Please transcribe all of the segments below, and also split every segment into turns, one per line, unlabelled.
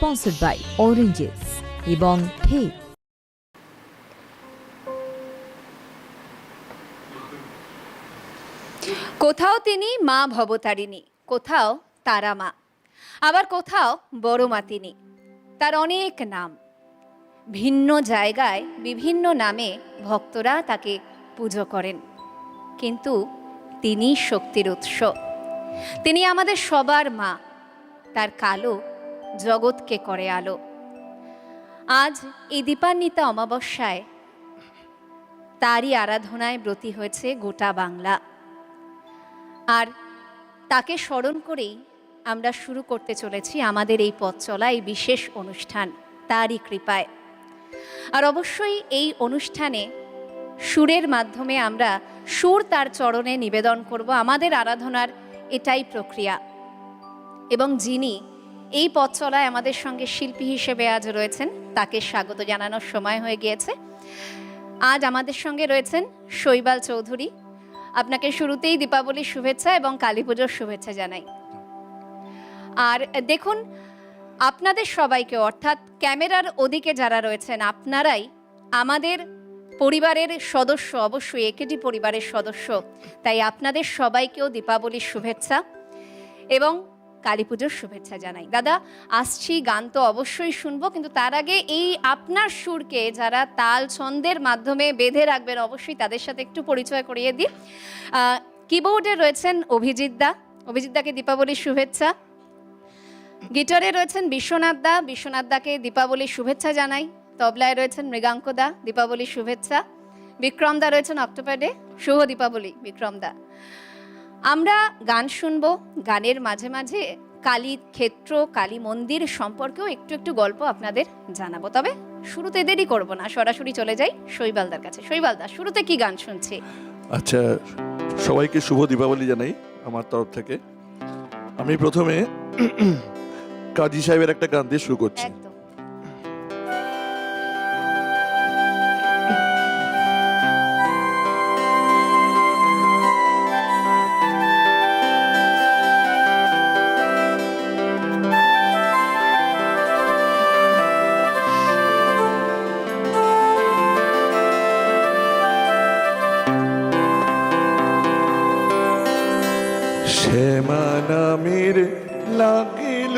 Sponsored by oranges এবং
কোথাও তিনি মা ভবতারিণী, কোথাও তারা মা। আবার কোথাও বড় মা তিনি। তার অনেক নাম। ভিন্ন জায়গায়, বিভিন্ন নামে ভক্তরা তাকে পুজো করেন। কিন্তু তিনি শক্তির উৎস। তিনি আমাদের সবার মা। তার কালো জগৎকে করে আলো। আজ এই দীপান্বিতা অমাবস্যায় তারই আরাধনায় ব্রতী হয়েছে গোটা বাংলা। আর তাকে স্মরণ করেই আমরা শুরু করতে চলেছি আমাদের এই পথ চলা, এই বিশেষ অনুষ্ঠান, তারই কৃপায়। আর অবশ্যই এই অনুষ্ঠানে সুরের মাধ্যমে আমরা সুর তার চরণে নিবেদন করব। আমাদের আরাধনার এটাই প্রক্রিয়া। এবং যিনি এই পথ চলায় আমাদের সঙ্গে শিল্পী হিসেবে আজ রয়েছেন। তাকে স্বাগত জানানোর সময় হয়ে গিয়েছে। আজ আমাদের সঙ্গে রয়েছেন শৈবাল চৌধুরী। আপনাকে শুরুতেই দীপাবলির শুভেচ্ছা এবং কালী পুজোর শুভেচ্ছা জানাই। আর দেখুন, আপনাদের সবাইকে, অর্থাৎ ক্যামেরার ওদিকে যারা রয়েছেন, আপনারাই আমাদের পরিবারের সদস্য, অবশ্যই একেটি পরিবারের সদস্য। তাই আপনাদের সবাইকেও দীপাবলির শুভেচ্ছা। এবং কালী পুজোর শুভেচ্ছা জানাই। দাদা, আসছি, গান তো অবশ্যই শুনব, কিন্তু তার আগে এই আপনার সুরকে যারা তাল ছন্দের মাধ্যমে বেঁধে রাখবেন, অবশ্যই তাদের সাথে একটু পরিচয় করিয়ে দিই। কিবোর্ডে রয়েছেন অভিজিৎ দা। অভিজিৎ দাকে দীপাবলির শুভেচ্ছা। গিটারে রয়েছেন বিশ্বনাথ দা। বিশ্বনাথ দাকে দীপাবলির শুভেচ্ছা জানাই। তবলায় রয়েছেন মৃগাঙ্ক দা, দীপাবলির শুভেচ্ছা। বিক্রম দা রয়েছেন অক্টোপারে শুভ দীপাবলি, বিক্রম দা। আমরা গান শুনব গানের মাঝে মাঝে কালী ক্ষেত্র কালী মন্দির সম্পর্কেও একটু একটু গল্প আপনাদের জানাব। তবে শুরুতে দেরি করব না সরাসরি চলে যাই শৈবালদার কাছে। শৈবালদা শুরুতে কি গান শুনছি?
আচ্ছা সবাইকে শুভ দীপাবলি জানাই আমার তরফ থেকে। আমি প্রথমে কাজী সাহেবের একটা গান দিয়ে শুরু করছি।
একদম।
নামের লাগিল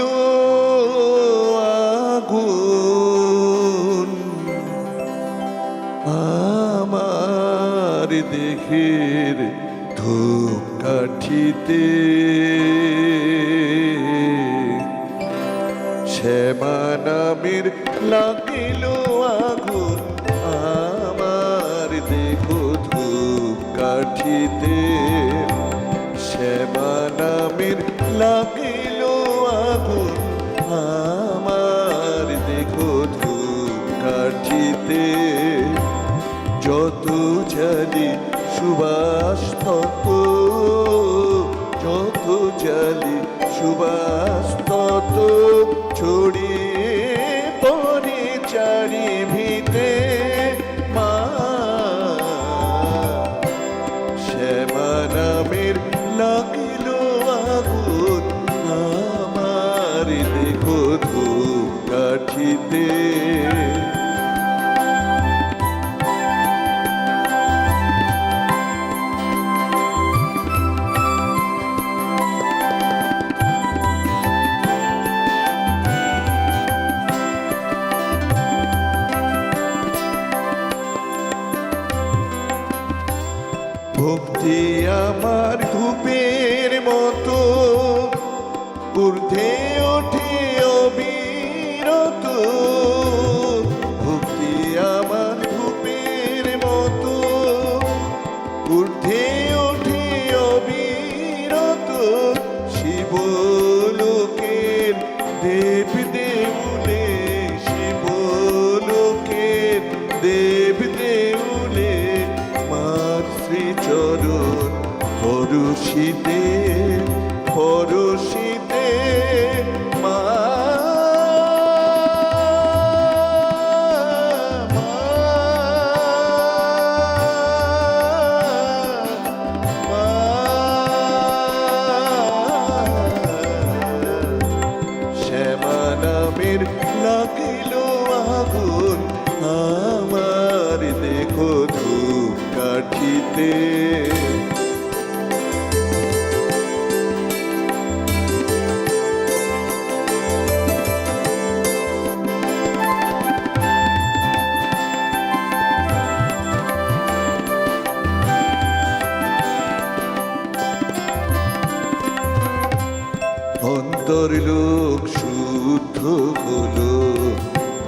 আগুন। আমার দেখের ধূপ কাঠিতে শ্যামা নামের লাগিল আগুন। আমার দেখো ধূপ কাঠিতে সুবাস যত জালি সুবাস দেব দেউলে অন্তর লোক শুদ্ধ হলো,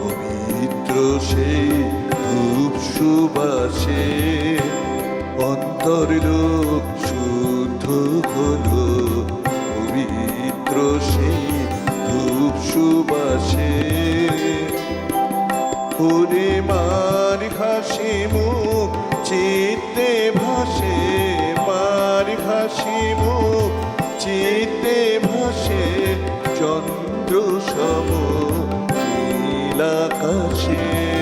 পবিত্র সেই ধূপ সুবাসে। অন্তর লোক শুদ্ধ হলো, পবিত্র সেই ধূপ সুবাসে। ওরে মার হাসি মুখ, চিত্তে ভাসে। মার হাসি মুখ, চিত্তে ভাসে
distante.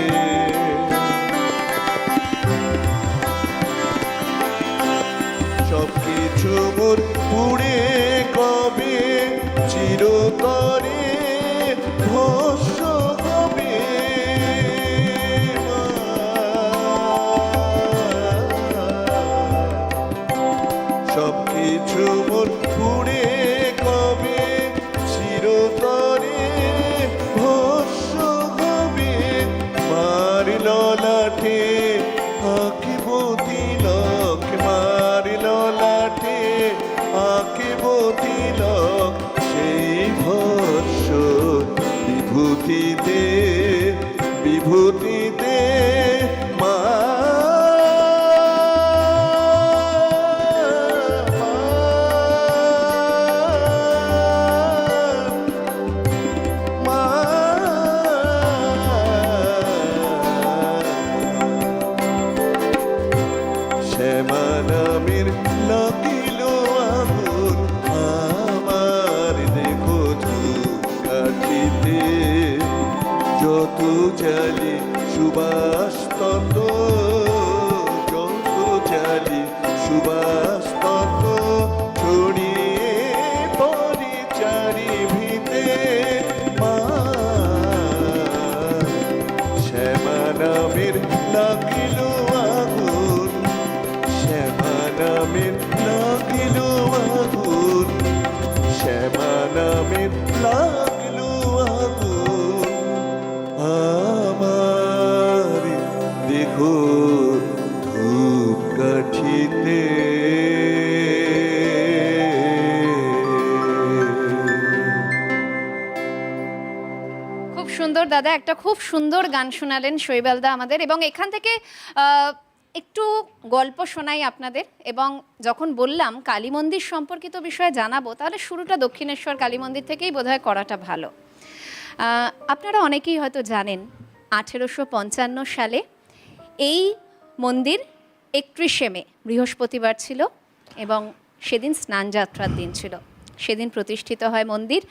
একটা খুব সুন্দর গান শোনালেন শৈবালদা আমাদের এবং এখান থেকে একটু গল্প শোনাই আপনাদের এবং যখন বললাম কালী মন্দির সম্পর্কিত বিষয়ে জানাব, তাহলে শুরুটা দক্ষিণেশ্বর কালী মন্দির থেকেই বোধহয় করাটা ভালো। আপনারা অনেকেই হয়তো জানেন, আঠেরোশো পঞ্চান্ন সালে এই মন্দির একত্রিশে মে, বৃহস্পতিবার ছিল এবং সেদিন স্নানযাত্রার দিন ছিল। সেদিন প্রতিষ্ঠিত হয় মন্দির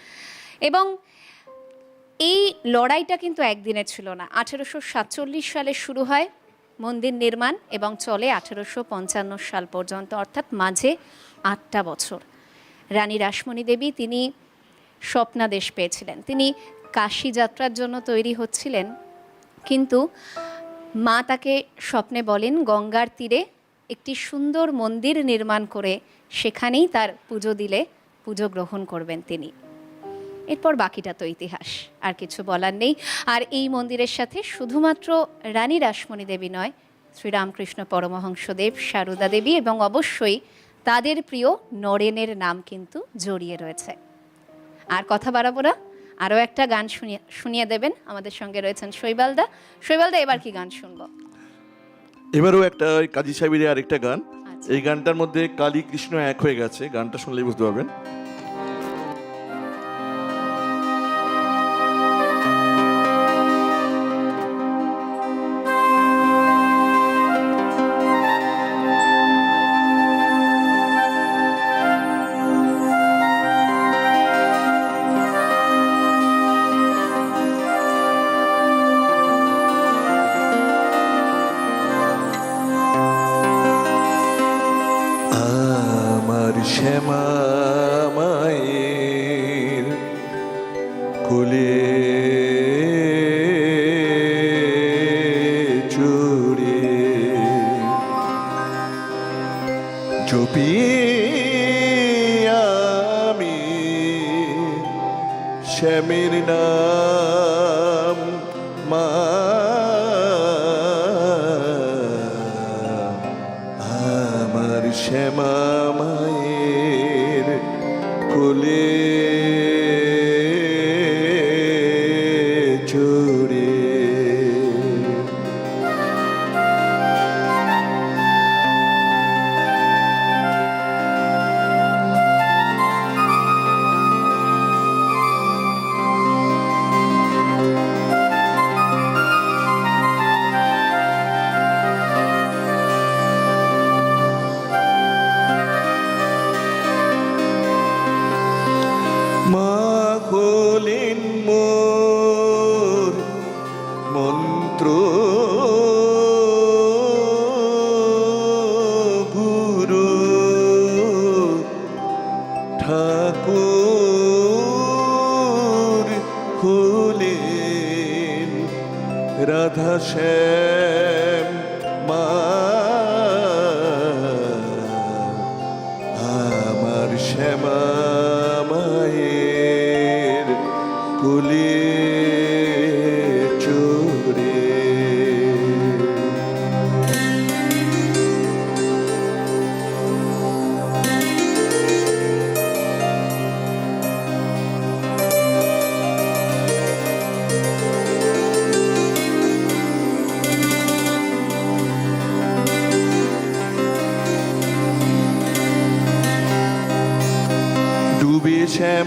এবং এই লড়াইটা কিন্তু একদিনে ছিল না। আঠেরোশো সাতচল্লিশ সালে শুরু হয় মন্দির নির্মাণ এবং চলে আঠেরোশো পঞ্চান্ন সাল পর্যন্ত, অর্থাৎ মাঝে আটটা বছর। রানী রাসমণি দেবী তিনি স্বপ্নাদেশ পেয়েছিলেন। তিনি কাশী যাত্রার জন্য তৈরি হচ্ছিলেন, কিন্তু মা তাকে স্বপ্নে বলেন, গঙ্গার তীরে একটি সুন্দর মন্দির নির্মাণ করে সেখানেই তার পুজো দিলে পুজো গ্রহণ করবেন তিনি। এরপর বাকিটা তো ইতিহাস। আর কিছু বলার নেই। আর এই মন্দিরের সাথে শুধুমাত্র রানী রাসমণি দেবী নয় শ্রীরামকৃষ্ণ পরমহংসদেব সারদা দেবী এবং অবশ্যই তাদের প্রিয় নরেনের নাম কিন্তু জড়িয়ে রয়েছে। আর কথা বাড়াবো না আরও একটা গান শুনিয়ে শুনিয়ে দেবেন। আমাদের সঙ্গে রয়েছেন শৈবালদা শৈবালদা এবার কি গান শুনব?
এবারও একটা কাজী সাহেবের আরেকটা গান।
আচ্ছা।
এই গানটার মধ্যে কালী কৃষ্ণ এক হয়ে গেছে। গানটা শুনলেই বুঝতে পারবেন।
আমার শ্যামামায়ের কোলে চুড়ে। জপি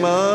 শ্যামা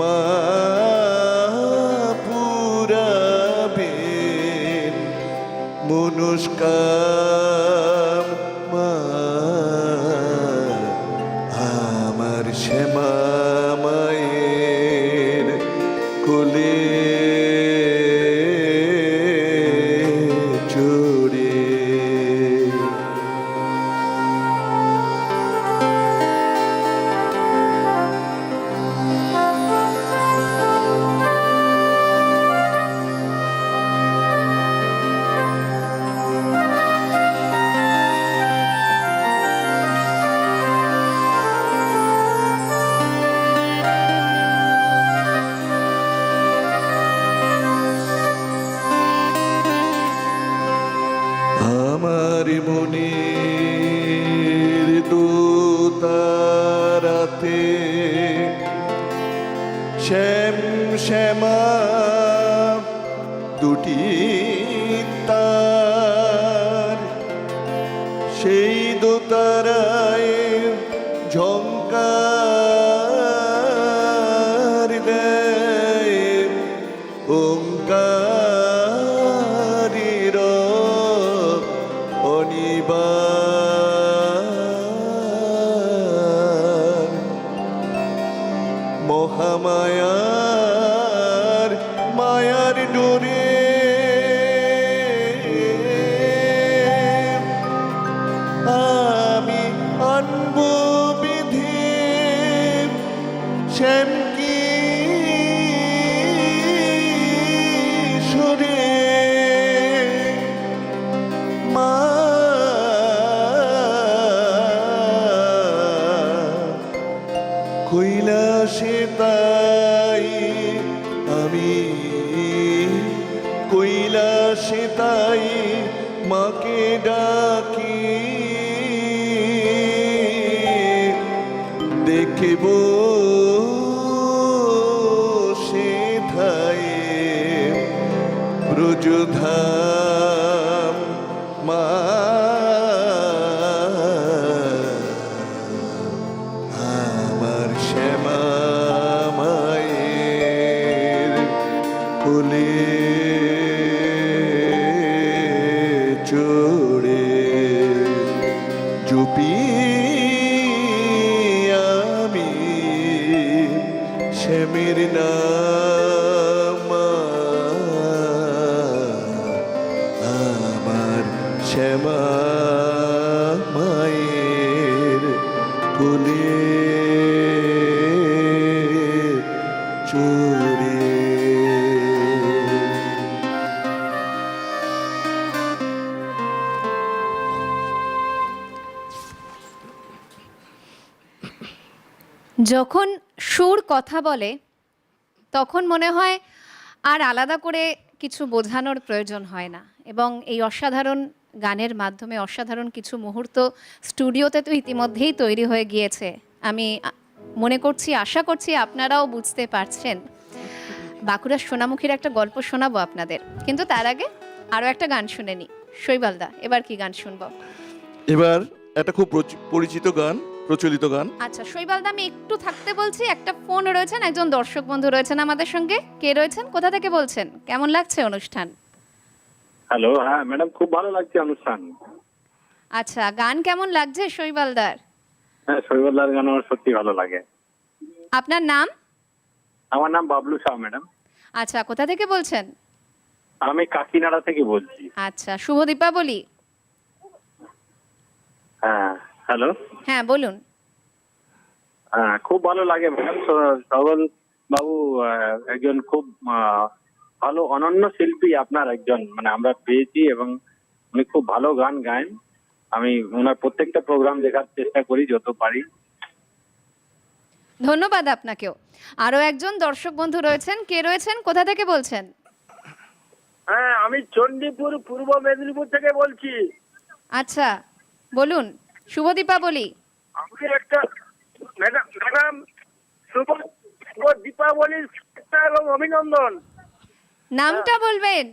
মা পুরাবে মনুষ্কাম দোতারাতে শ্যাম শ্যামা
যখন সুর কথা বলে, তখন মনে হয় আর আলাদা করে কিছু বোঝানোর প্রয়োজন হয় না। এবং এই অসাধারণ গানের মাধ্যমে অসাধারণ কিছু মুহূর্ত স্টুডিওতে তো ইতিমধ্যেই তৈরি হয়ে গিয়েছে। আমি মনে করছি, আশা করছি আপনারাও বুঝতে পারছেন। বাঁকুড়ার সোনামুখীর একটা গল্প শোনাবো আপনাদের। কিন্তু তার আগে আরও একটা গান শুনে নি। শৈবালদা, এবার কি গান শুনব?
এবার একটা খুব পরিচিত গান। প্রচলিত গান?
আচ্ছা শৈবালদা আমি একটু থাকতে বলছি। একটা ফোন রয়েছেন একজন দর্শক বন্ধু রয়েছেন আমাদের সঙ্গে। কে রয়েছেন? কোথা থেকে বলছেন? কেমন লাগছে অনুষ্ঠান?
হ্যালো হ্যাঁ ম্যাডাম খুব ভালো লাগছে অনুষ্ঠান।
আচ্ছা গান কেমন লাগছে শৈবালদার?
হ্যাঁ শৈবদার গান আমার সত্যি ভালো লাগে।
আপনার নাম?
আমার নাম বাবলু শাহ ম্যাডাম।
আচ্ছা কোথা থেকে বলছেন?
আমি কাকিনাড়া থেকে বলছি।
আচ্ছা শুভ দীপাবলি।
হ্যাঁ হ্যালো।
হ্যাঁ বলুন।
হ্যাঁ খুব ভালো লাগে ম্যাডাম সবল বাবু আহ, একজন খুব ভালো অনন্য শিল্পী আপনার একজন। মানে আমরা পেয়েছি এবং উনি খুব ভালো গান গান আমি ওনার প্রত্যেকটা প্রোগ্রাম দেখার চেষ্টা করি যত পারি।
ধন্যবাদ আপনাকেও। আরও একজন দর্শক বন্ধু রয়েছেন। কে রয়েছেন? কোথা থেকে বলছেন?
হ্যাঁ আমি চণ্ডীপুর পূর্ব মেদিনীপুর থেকে বলছি।
আচ্ছা বলুন। শুভ দীপাবলি
আমি একটা ম্যাডাম ম্যাডাম শুভ শুভ দীপাবলির এবং অভিনন্দন।
নামটা বলবেন?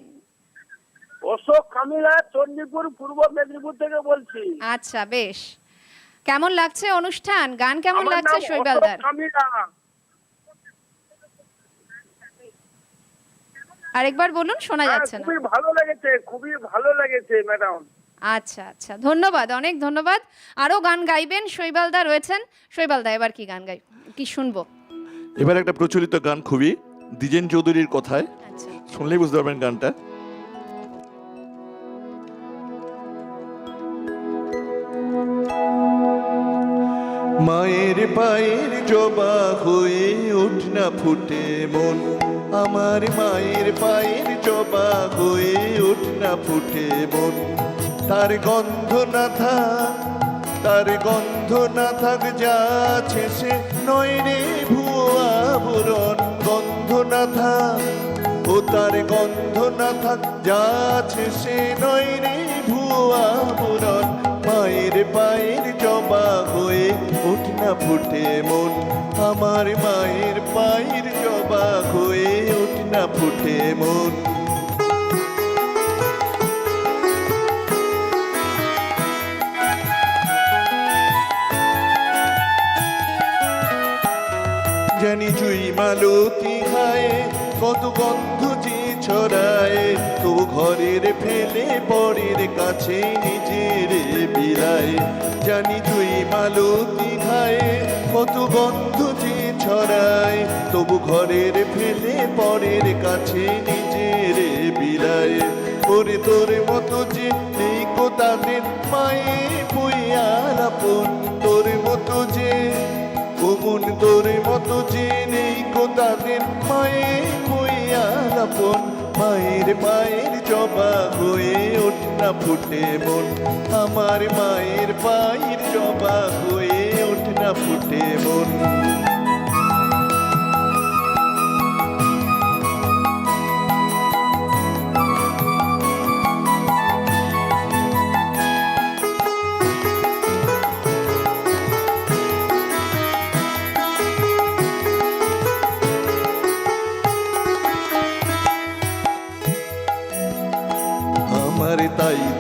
অশোক কামিলা চণ্ডীপুর পূর্ব মেদিনীপুর থেকে বলছি।
আচ্ছা বেশ। কেমন লাগছে অনুষ্ঠান? গান কেমন লাগছে শৈবালদার? আরেকবার বলুন শোনা
হ্যাঁ,
যাচ্ছে না।
খুবই ভালো লেগেছে খুবই ভালো লেগেছে ম্যাডাম।
আচ্ছা আচ্ছা ধন্যবাদ অনেক ধন্যবাদ। আরও গান গাইবেন শৈবালদা রয়েছেন। শৈবালদা এবার কি গান গাই কি শুনব?
এবার একটা প্রচলিত গান খুবই দ্বিজেন চৌধুরীর কথায়।
আচ্ছা।
শুনলেই বুঝতে পারবেন গানটা।
মায়ের পায়ের জবা হয়ে উঠ না ফুটে মন। আমার মায়ের পায়ের জবা হয়ে উঠ না ফুটে মন। তার গন্ধ না থাক, তার গন্ধ না থাক যাচ্ছে সে নয় রে ভুয়া বুরন গন্ধ না থাক, ও তার গন্ধ না থাক যাচ্ছে সে নয় রে ভুয়া বুরন মায়ের পায়ের জবা হয়ে উঠ না ফুটে মন, আমার মায়ের পায়ের জবা হয়ে উঠ না ফুটে মন। জানি জুই মালতি খায়, কত গন্ধ যে ছড়ায়। তো ঘরের ফেলে পরের কাছে নিজের বিলায় জানি জুই মালতি খায়, কত গন্ধ যে ছড়ায়। তবু ঘরের ফেলে পরের কাছে নিজের বিলায় ওরে তোর মতো যে নেই তাদের মায়ে যে কমন তোর মতো যে নেই কো তাদের মায়ে কইয়ার মায়ের পায়ের জবা হয়ে ওঠ না ফুটে মন। আমার মায়ের পায়ের জবা হয়ে ওঠ না ফুটে মন।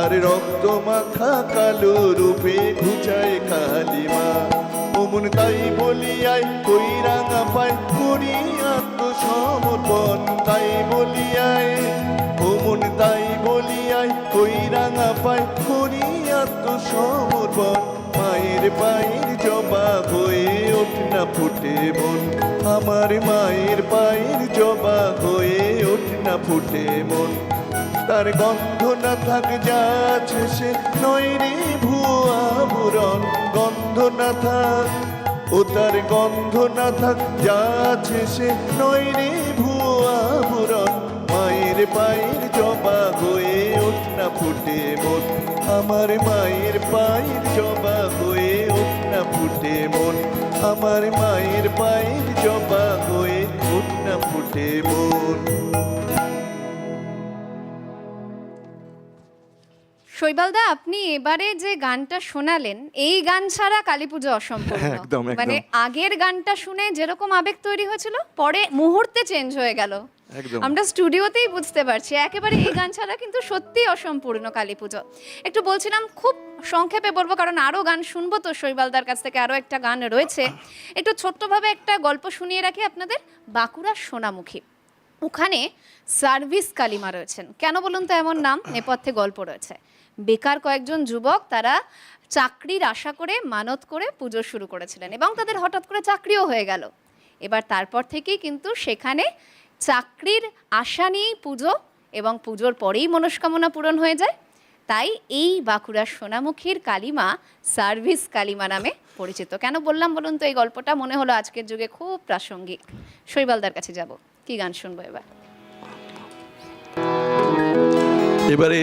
তার রক্ত মাখা কালো রূপে ঘুচায় কালিমা। অমন তাই বলিয়াই কই রাঙা পায়, করি আত্মসমর্পণ তাই বলিয়াই। অমন তাই বলিয়াই কই রাঙা পায়, করি আত্মসমর্পণ। মায়ের পায়ের জবা হয়ে ওঠ না ফুটে মন। আমার মায়ের পায়ের জবা হয়ে ওঠ না ফুটে মন। তার গন্ধ না থাক যাচ্ছে সে নয় রে ভুয়া বুরন গন্ধ না থাক, ও তার গন্ধ না থাক যাচ্ছে সে নয় রে ভুয়া বুরন মায়ের পায়ের জবা হয়ে ওঠ না ফুটে মন। আমার মায়ের পায়ের জবা হয়ে ওঠ না ফুটে মন। আমার মায়ের পায়ের জবা হয়ে ওঠ না ফুটে মন।
শৈবালদা আপনি এবারে যে গানটা শোনালেন এই গান ছাড়া কালী পুজো অসম্পূর্ণ।
হ্যাঁ, একদম।
মানে আগের গানটা শুনে যেরকম আবেগ তৈরি হয়েছিল পরে মুহূর্তে চেঞ্জ হয়ে গেল। আমরা স্টুডিওতেই বুঝতে পারছি একেবারে এই গান ছাড়া কিন্তু সত্যি অসম্পূর্ণ কালী পুজো একটু বলছিলাম খুব সংক্ষেপে বলব কারণ আরও গান শুনব তো শৈবালদার কাছ থেকে আরও একটা গান রয়েছে। একটু ছোট্টভাবে একটা গল্প শুনিয়ে রাখি আপনাদের। বাঁকুড়ার সোনামুখী ওখানে সার্ভিস কালিমা রয়েছেন। কেন বলুন তো এমন নাম? নেপথ্যে গল্প রয়েছে। বেকার কয়েকজন যুবক তারা চাকরির আশা করে, মানত করে পুজো শুরু করেছিলেন এবং তাদের হঠাৎ করে চাকরিও হয়ে গেল। এবার তারপর থেকেই কিন্তু সেখানে চাকরির আশা নিয়েই পুজো এবং পুজোর পরেই মনস্কামনা পূরণ হয়ে যায়। তাই এই বাঁকুড়ার সোনামুখীর কালিমা সার্ভিস কালিমা নামে পরিচিত। কেন বললাম বলুন তো, এই গল্পটা মনে হলো আজকের যুগে খুব প্রাসঙ্গিক। শৈবালদার কাছে যাব, কি গান শুনব এবার?
এবারে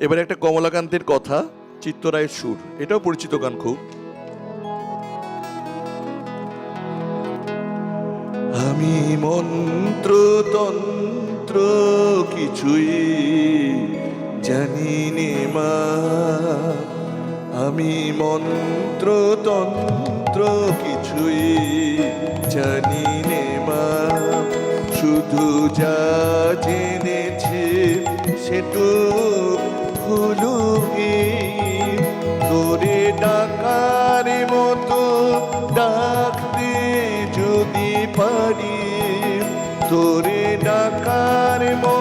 এবারে একটা কমলাকান্তের কথা, চিত্তরায়ের সুর। এটাও পরিচিত গান খুব।
আমি মন্ত্র তন্ত্র কিছুই জানি নে মা। আমি মন্ত্র তন্ত্র কিছুই জানি নে মা। শুধু যা জেনেছে সেটু হলো এই তোরে ডাকার মতো ডাকতে যদি পারি তোরে ডাকার মতো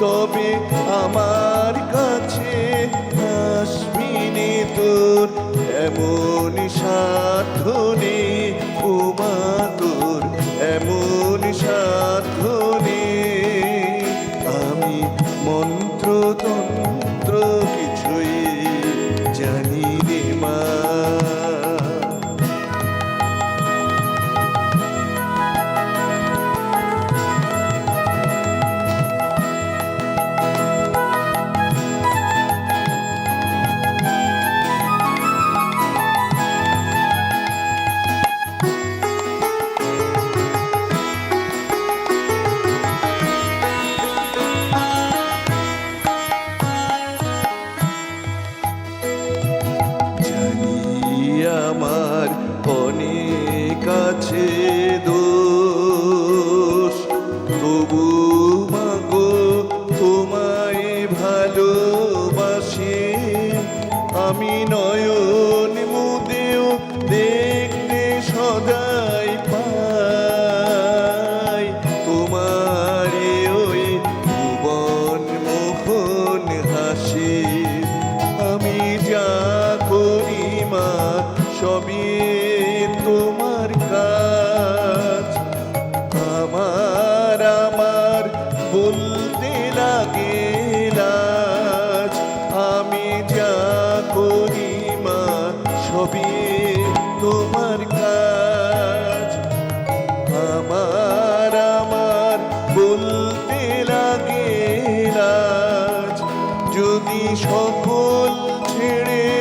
তবে আমার কাছে আসবি নে তোর এমন সাধনে উমা। আপনি যদি সকল ছেড়ে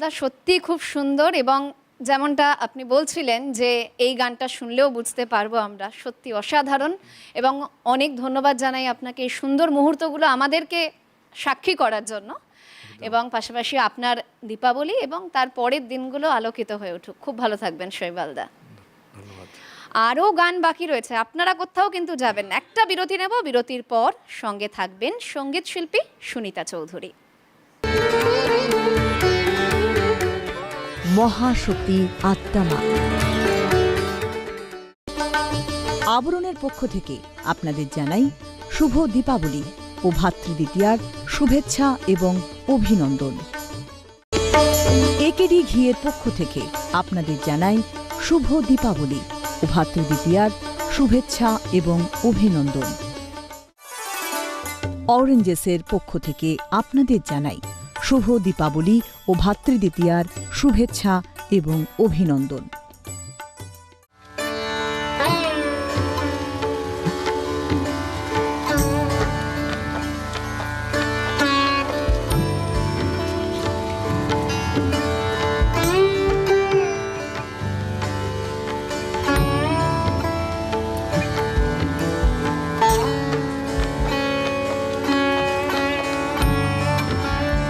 শৈবালদা সত্যি খুব সুন্দর এবং যেমনটা আপনি বলছিলেন যে এই গানটা শুনলেও বুঝতে পারব আমরা সত্যি অসাধারণ এবং অনেক ধন্যবাদ জানাই আপনাকে এই সুন্দর মুহূর্তগুলো আমাদেরকে সাক্ষী করার জন্য এবং পাশাপাশি আপনার দীপাবলি এবং তার পরের দিনগুলো আলোকিত হয়ে উঠুক। খুব ভালো থাকবেন শৈবালদা আরও গান বাকি রয়েছে আপনারা কোথাও কিন্তু যাবেন একটা বিরতি নেব বিরতির পর সঙ্গে থাকবেন সংগীত শিল্পী সুনিতা চৌধুরী।
মহাশক্তি আত্মামা আবরণের পক্ষ থেকে আপনাদের জানাই শুভ দীপাবলি ও ভাতৃদ্বিতীয়ার শুভেচ্ছা এবং অভিনন্দন। একেডি ঘিয়ের পক্ষ থেকে আপনাদের জানাই শুভ দীপাবলি ও ভাতৃদ্বিতীয়ার শুভেচ্ছা এবং অভিনন্দন। অরেঞ্জেসের পক্ষ থেকে আপনাদের জানাই শুভ দীপাবলি ও ভাতৃদ্বিতীয়ার শুভেচ্ছা এবং অভিনন্দন।